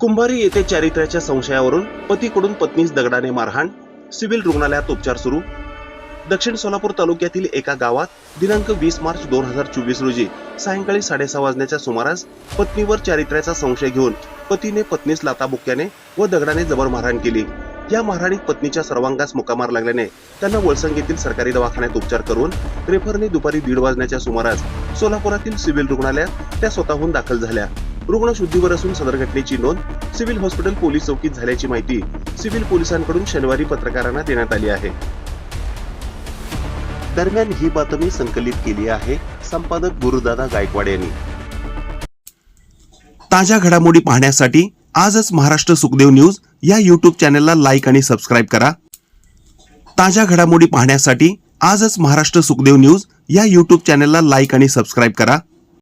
कुंभारी येथे चारित्र्याच्या संशयावरून पतीकडून पत्नीस दगडाने मारहाण सिव्हिल रुग्णालयात उपचार सुरू. दक्षिण सोलापूर तालुक्यातील एका गावात दिनांक वीस मार्च दोन हजार चोवीस रोजी सायंकाळी साडेसहा वाजण्याच्या सुमारास पत्नीवर चारित्र्याचा संशय घेऊन पतीने पत्नीस लाताबुक्याने व दगडाने जबर मारहाण केली. या मारहाणीत पत्नीच्या सर्वांगास मुकामार लागल्याने त्यांना वळसंग येथील सरकारी दवाखान्यात उपचार करून रेफरने दुपारी दीड वाजण्याच्या सुमारास सोलापुरातील सिव्हिल रुग्णालयात त्या स्वतःहून दाखल झाल्या. रुग्ण शुद्धीवर असून सदर घटनेची नोंद सिव्हिल हॉस्पिटल पोलीस चौकीत झाल्याची माहिती सिव्हिल पोलिसांकडून शनिवारी पत्रकारांना देण्यात आली आहे. दरम्यान ही बातमी संकलित केली आहे संपादक गुरुदादा गायकवाड यांनी. ताज्या घडामोडी पाहण्यासाठी आजच महाराष्ट्र सुखदेव न्यूज या युट्यूब चॅनलला लाईक आणि सबस्क्राईब करा. ताज्या घडामोडी पाहण्यासाठी आजच महाराष्ट्र सुखदेव न्यूज या युट्यूब चॅनलला लाईक आणि सबस्क्राईब करा.